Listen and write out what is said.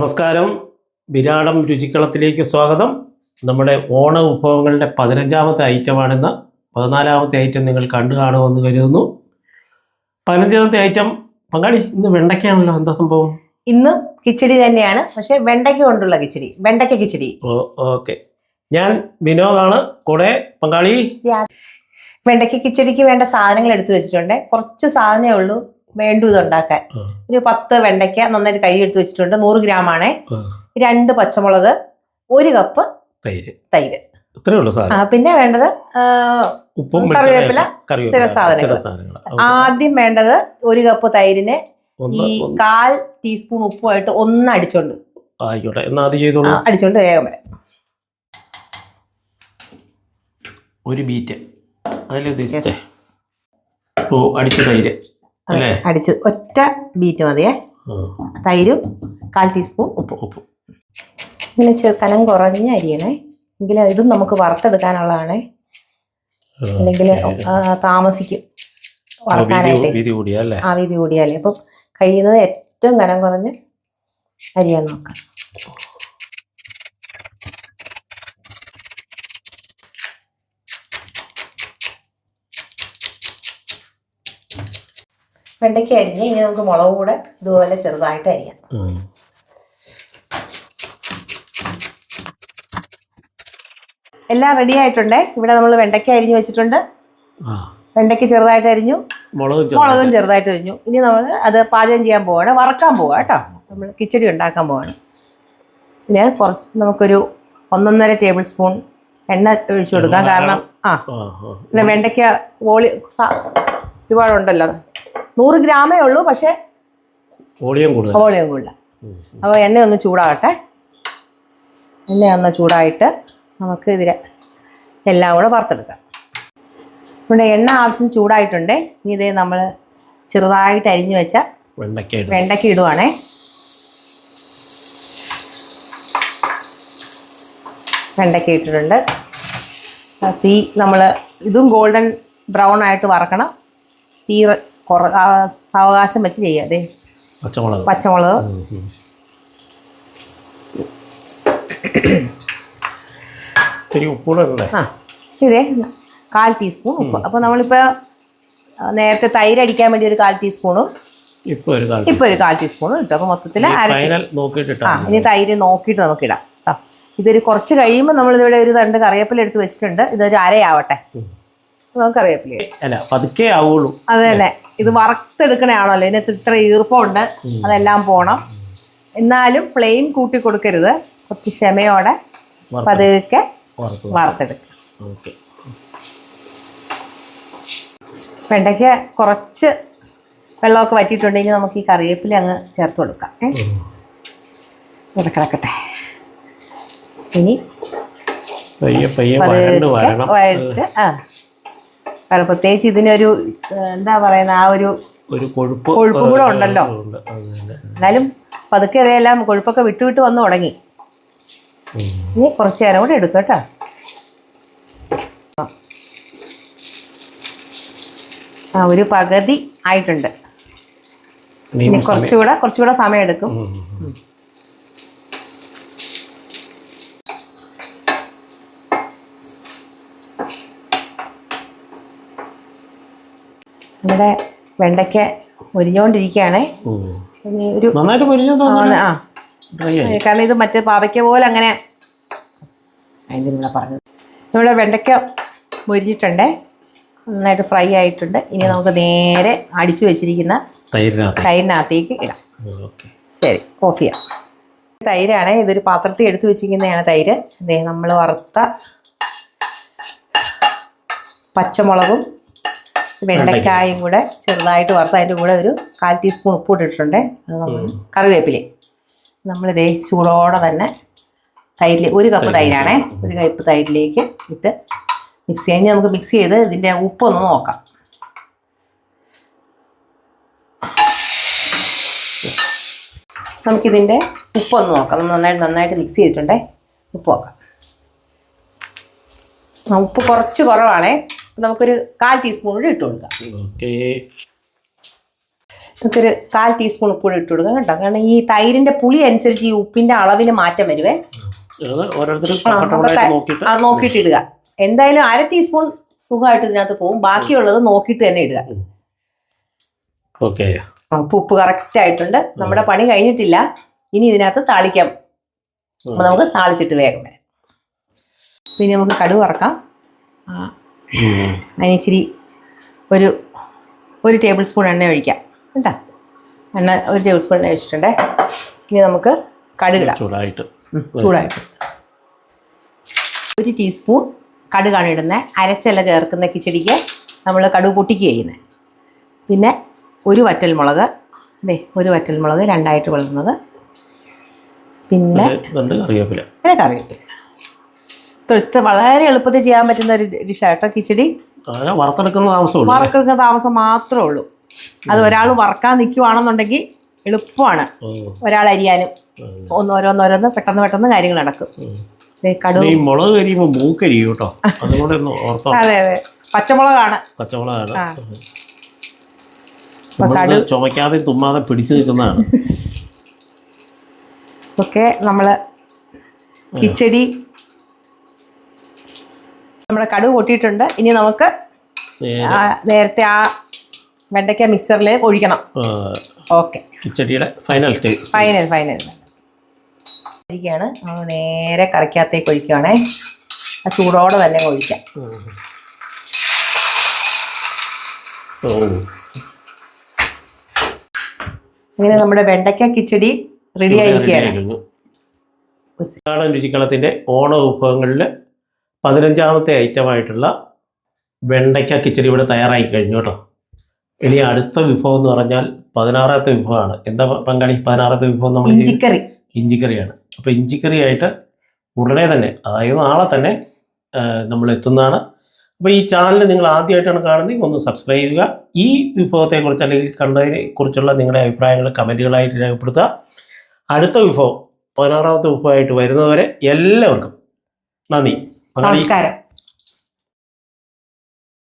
നമസ്കാരം. വിരാടം രുചിക്കളത്തിലേക്ക് സ്വാഗതം. നമ്മുടെ ഓണ വിഭവങ്ങളുടെ പതിനഞ്ചാമത്തെ ഐറ്റമാണെന്ന്. പതിനാലാമത്തെ ഐറ്റം നിങ്ങൾ കണ്ടു കാണുമെന്ന് കരുതുന്നു. പതിനഞ്ചാമത്തെ ഐറ്റം പങ്കാളി ഇന്ന് വെണ്ടയ്ക്കാണല്ലോ. എന്താ സംഭവം? ഇന്ന് കിച്ചടി തന്നെയാണ്. പക്ഷെ വെണ്ടയ്ക്ക കൊണ്ടുള്ള കിച്ചടി. വെണ്ടയ്ക്ക കിച്ചടി. ഓക്കെ. ഞാൻ വിനോദാണ്. കൂടെ പങ്കാളി? വെണ്ടയ്ക്ക കിച്ചടിക്ക് വേണ്ട സാധനങ്ങൾ എടുത്തു വെച്ചിട്ടുണ്ട്. കുറച്ച് സാധനമേ ഉള്ളൂ. വേണ്ടു ഇതുണ്ടാക്കാൻ ഒരു പത്ത് വെണ്ടയ്ക്ക നന്നായിട്ട് കഴുകി എടുത്ത് വെച്ചിട്ടുണ്ട്. നൂറ് ഗ്രാം ആണേ രണ്ട് പച്ചമുളക് ഒരു കപ്പ് തൈര്. തൈര്. പിന്നെ വേണ്ടത് ഉപ്പും കറിവേപ്പില, സ്ഥിര സാധനങ്ങൾ. ആദ്യം വേണ്ടത് ഒരു കപ്പ് തൈരിന് ഈ കാൽ ടീസ്പൂൺ ഉപ്പുമായിട്ട് ഒന്ന് അടിച്ചോണ്ട്. ആയിക്കോട്ടെ. എന്നാ അത് ആ, ചെയ്തോളൂ അടിച്ചോണ്ട് വേഗം വരാം. ഒരു ബീറ്റ്. ഓ അടിച്ച തൈര്. അടിച്ച് ഒറ്റ ബീറ്റ് മതിയേ. തൈരും കാൽ ടീസ്പൂൺ ഉപ്പും. ഉപ്പ്. ഇങ്ങനെ ചെറുക്കനം കനം കുറഞ്ഞ അരിയണേ. എങ്കിൽ ഇതും നമുക്ക് വറുത്തെടുക്കാനുള്ളതാണേ. അല്ലെങ്കിൽ താമസിക്കും. വറുക്കാനായിട്ട്. ആ വീതി കൂടിയാലേ. അപ്പം കഴിയുന്നത് ഏറ്റവും കനം കുറഞ്ഞ് അരിയാൻ നോക്കാം. വെണ്ടയ്ക്ക അരിഞ്ഞ് ഇനി നമുക്ക് മുളക് കൂടെ ഇതുപോലെ ചെറുതായിട്ട് അരിയാം. എല്ലാം റെഡി ആയിട്ടുണ്ടേ. ഇവിടെ നമ്മൾ വെണ്ടയ്ക്ക അരിഞ്ഞു വെച്ചിട്ടുണ്ട്. വെണ്ടയ്ക്ക് ചെറുതായിട്ട് അരിഞ്ഞു. മുളക് ചെറുതായിട്ട്. അരിഞ്ഞു. ഇനി നമ്മൾ അത് പാചകം ചെയ്യാൻ പോവാണ്. വറക്കാൻ പോവാ കേട്ടോ. നമ്മൾ കിച്ചടി ഉണ്ടാക്കാൻ പോവാണ്. പിന്നെ കുറച്ച് നമുക്കൊരു ഒന്നൊന്നര ടേബിൾ സ്പൂൺ എണ്ണ ഒഴിച്ചു കൊടുക്കാം. കാരണം ആ. പിന്നെ വെണ്ടയ്ക്ക വോളി ഒരുപാടുണ്ടല്ലോ. നൂറ് ഗ്രാമേ ഉള്ളൂ പക്ഷേ വോളിയം കൂടുതൽ. വോളിയം കൂടുതൽ അപ്പോൾ എണ്ണ ഒന്ന് ചൂടാകട്ടെ എണ്ണ ഒന്ന് ചൂടായിട്ട് നമുക്ക് ഇതിൽ എല്ലാം കൂടെ വറുത്തെടുക്കാം. ഇവിടെ എണ്ണ ആവശ്യം ചൂടായിട്ടുണ്ട്. ഇനി ഇതേ നമ്മൾ ചെറുതായിട്ട് അരിഞ്ഞു വെച്ച വെണ്ടയ്ക്ക ഇടും. വെണ്ടയ്ക്ക ഇടുവാണേ. വെണ്ടയ്ക്ക ഇട്ടിട്ടുണ്ട്. തീ നമ്മൾ ഇതും ഗോൾഡൻ ബ്രൗൺ ആയിട്ട് വറക്കണം. തീ കുറ സാവകാശം വെച്ച് ചെയ്യാം അതെ പച്ചമുളക്. പച്ചമുളക്. ആ ഇതേ കാൽ ടീസ്പൂൺ ഉപ്പ്. അപ്പോൾ നമ്മളിപ്പോൾ നേരത്തെ തൈര് അടിക്കാൻ വേണ്ടി ഒരു കാൽ ടീസ്പൂണും ഇപ്പൊ ഒരു കാൽ ടീസ്പൂണും ഇട്ടു. അപ്പോൾ മൊത്തത്തിൽ ആ ഇനി തൈര് നോക്കിയിട്ട് നമുക്ക് ഇടാം. ഇതൊരു കുറച്ച് കഴിയുമ്പോൾ നമ്മളിതിവിടെ ഒരു രണ്ട് കറിവേപ്പില എടുത്ത് വെച്ചിട്ടുണ്ട്. ഇതൊരു അരയാവട്ടെ. ഉം. നമുക്ക് കറിവേപ്പില ഇടാം. അല്ല പതുക്കെ ആവുള്ളൂ. അതെ തന്നെ ഇത് വറുത്തെടുക്കണയാണല്ലോ. ഇതിനകത്ത് ഇത്ര ഈർപ്പമുണ്ട് അതെല്ലാം പോണം. എന്നാലും ഫ്ലെയിം കൂട്ടി കൊടുക്കരുത്. കുറച്ച് ക്ഷമയോടെ പതുക്കെ വറുത്ത് വറുത്തെടുക്കുക വെണ്ടയ്ക്ക് കുറച്ച് വെള്ളമൊക്കെ വറ്റിയിട്ടുണ്ടെങ്കിൽ നമുക്ക് ഈ കറിവേപ്പില അങ്ങ് ചേർത്ത് കൊടുക്കാം. ഏ? കിടക്കട്ടെ ഇനി പയ്യെ വരണം ആ. കാരണം പ്രത്യേകിച്ച് ഇതിനൊരു എന്താ പറയുന്ന ആ ഒരു ഒരു കൊഴുപ്പ് കൊഴുപ്പ് കൂടെ ഉണ്ടല്ലോ. എന്നാലും പതുക്കെ അതെല്ലാം കൊഴുപ്പൊക്കെ വിട്ടു വിട്ട് വന്ന് തുടങ്ങി. ഇനി കുറച്ച് നേരം കൂടെ എടുക്കും കേട്ടോ. ആ ഒരു പകുതി ആയിട്ടുണ്ട്. ഇനി കുറച്ചുകൂടെ കുറച്ചുകൂടെ സമയം എടുക്കും. നമ്മുടെ വെണ്ടയ്ക്ക ഒരിഞ്ഞോണ്ടിരിക്കുകയാണ് ഒരു ആ. കാരണം ഇത് മറ്റേ പാവയ്ക്ക പോലെ അങ്ങനെ ഇവിടെ പറഞ്ഞത്. നമ്മുടെ വെണ്ടയ്ക്ക മുരിഞ്ഞിട്ടുണ്ട്. നന്നായിട്ട് ഫ്രൈ ആയിട്ടുണ്ട്. ഇനി നമുക്ക് നേരെ അടിച്ചു വെച്ചിരിക്കുന്ന തൈരിനകത്ത്. തൈരിനകത്തേക്ക് ഇടാം. ശരി ചെയ്യാം തൈരാണ്. ഇതൊരു പാത്രത്തിൽ എടുത്തു വെച്ചിരിക്കുന്നതാണ് തൈര്. നമ്മൾ വറുത്ത പച്ചമുളകും വെണ്ടയ്ക്കായും കൂടെ ചെറുതായിട്ട് വറുത്ത അതിന്റെ കൂടെ ഒരു കാൽ ടീസ്പൂൺ ഉപ്പ് ഇട്ടിട്ടുണ്ട്. അത് നമ്മൾ കറിവേപ്പില നമ്മളിതേ ചൂടോടെ തന്നെ തൈരിൽ ഒരു കപ്പ് തൈരാണേ. ഒരു കപ്പ് തൈരിലേക്ക് ഇട്ട് മിക്സ് കഴിഞ്ഞ് നമുക്ക് മിക്സ് ചെയ്ത് ഇതിന്റെ ഉപ്പൊന്ന് നോക്കാം. നമുക്കിതിന്റെ ഉപ്പൊന്ന് നോക്കാം. നമ്മൾ നന്നായിട്ട് നന്നായിട്ട് മിക്സ് ചെയ്തിട്ടുണ്ടേ. ഉപ്പ് നോക്കാം. ഉപ്പ് കുറച്ച് കുറവാണേ. നമുക്കൊരു കാൽ ടീസ്പൂൺ കൂടി ഇട്ട് കൊടുക്കാം. ഓക്കെ. നമുക്കൊരു കാൽ ടീസ്പൂൺ ഉപ്പ് കൂടി ഇട്ട് കൊടുക്കാം കേട്ടോ. കാരണം ഈ തൈരിന്റെ പുളി അനുസരിച്ച് ഈ ഉപ്പിന്റെ അളവിന് മാറ്റം വരുവേ. നോക്കിയിട്ട് ആ നോക്കിയിട്ട് ഇടുക. എന്തായാലും അര ടീസ്പൂൺ സുഖമായിട്ട് ഇതിനകത്ത് പോകും. ബാക്കിയുള്ളത് നോക്കിയിട്ട് തന്നെ ഇടുക. ഓക്കെ. അപ്പൊ ഉപ്പ് കറക്റ്റ് ആയിട്ടുണ്ട്. നമ്മുടെ പണി കഴിഞ്ഞിട്ടില്ല. ഇനി ഇതിനകത്ത് താളിക്കാം. അപ്പൊ നമുക്ക് താളിച്ചിട്ട് വേഗം വരാം. പിന്നെ നമുക്ക് കടുക് വറക്കാം. ആ, അതിന് ഇച്ചിരി ഒരു ഒരു ടേബിൾ സ്പൂൺ എണ്ണ ഒഴിക്കാം. കേട്ടോ? എണ്ണ ഒരു ടേബിൾ സ്പൂൺ എണ്ണ ഒഴിച്ചിട്ടുണ്ടേ. ഇനി നമുക്ക് കടുകിടാം. ചൂടായിട്ട്. ചൂടായിട്ട്. ഒരു ടീസ്പൂൺ കടുകാണ് ഇടുന്നത് അരച്ചല്ല ചേർക്കുന്ന കിച്ചടിക്ക് നമ്മൾ കടുക് പൊട്ടിക്കുക ചെയ്യുന്നത് പിന്നെ ഒരു വറ്റൽ മുളക് അതെ ഒരു വറ്റൽ മുളക് രണ്ടായിട്ട് വളർന്നത് പിന്നെ കറിവേപ്പില. പിന്നെ കറിവേപ്പില. തൊട്ട് വളരെ എളുപ്പത്തിൽ ചെയ്യാൻ പറ്റുന്ന ഒരു ഡിഷാട്ടോ കിച്ചടി. അങ്ങനെ വറുത്തെടുക്കുന്ന താമസം വറുത്തെടുക്കുന്ന താമസം മാത്രമേ ഉള്ളൂ. അത് ഒരാൾ വറക്കാൻ നിൽക്കുവാണെന്നുണ്ടെങ്കിൽ എളുപ്പമാണ്. ഒരാൾ അരിയാനും. ഒന്നോരോന്നോരോന്ന് പെട്ടെന്ന് പെട്ടെന്ന് കാര്യങ്ങൾ നടക്കും. ഈ മുളക് കരിയുമ്പോൾ മൂക്കരിയും കേട്ടോ. അതുകൂടെ അതെ അതെ. പച്ചമുളകാണ്. പച്ചമുളകാണ്. ചുമക്കാതെ തുമ്മാതെ പിടിച്ചു നിൽക്കുന്നതാണ്. ഒക്കെ നമ്മൾ കിച്ചടി നമ്മുടെ കടുക് പൊട്ടിയിട്ടുണ്ട്. ഇനി നമുക്ക് ആ നേരത്തെ ആ വെണ്ടയ്ക്ക മിക്സറിൽ ഒഴിക്കണം. ഓക്കെ. കിച്ചടിയുടെ ഫൈനൽ ടേസ്റ്റ് ഫൈനൽ ഫൈനൽ ഇരിക്കുകയാണ്. നമ്മൾ നേരെ കറിക്കകത്തേക്ക് ഒഴിക്കുകയാണേ ആ ചൂടോടെ തന്നെ ഒഴിക്കാം. ഇങ്ങനെ നമ്മുടെ വെണ്ടയ്ക്ക കിച്ചടി റെഡി ആയിരിക്കുകയാണ്. നാടൻ രുചിക്കളത്തിന്റെ ഓണ വിഭവങ്ങളിൽ പതിനഞ്ചാമത്തെ ഐറ്റമായിട്ടുള്ള വെണ്ടയ്ക്ക കിച്ചടി ഇവിടെ തയ്യാറായി കഴിഞ്ഞു കേട്ടോ. ഇനി അടുത്ത വിഭവം എന്ന് പറഞ്ഞാൽ പതിനാറാമത്തെ വിഭവമാണ്. എന്താ പങ്കാളി? പതിനാറാമത്തെ വിഭവം നമ്മൾ? ഇഞ്ചിക്കറി. ഇഞ്ചിക്കറിയാണ്. അപ്പോൾ ഇഞ്ചിക്കറി ആയിട്ട് ഉടനെ തന്നെ അതായത് നാളെ തന്നെ നമ്മൾ എത്തുന്നതാണ്. അപ്പോൾ ഈ ചാനൽ നിങ്ങൾ ആദ്യമായിട്ടാണ് കാണുന്നത് ഒന്ന് സബ്സ്ക്രൈബ് ചെയ്യുക. ഈ വിഭവത്തെക്കുറിച്ച് അല്ലെങ്കിൽ കണ്ടതിനെ കുറിച്ചുള്ള നിങ്ങളുടെ അഭിപ്രായങ്ങൾ കമന്റുകളായിട്ട് രേഖപ്പെടുത്തുക. അടുത്ത വിഭവം പതിനാറാമത്തെ വിഭവമായിട്ട് വരുന്നതുവരെ എല്ലാവർക്കും നന്ദി. നമസ്കാരം.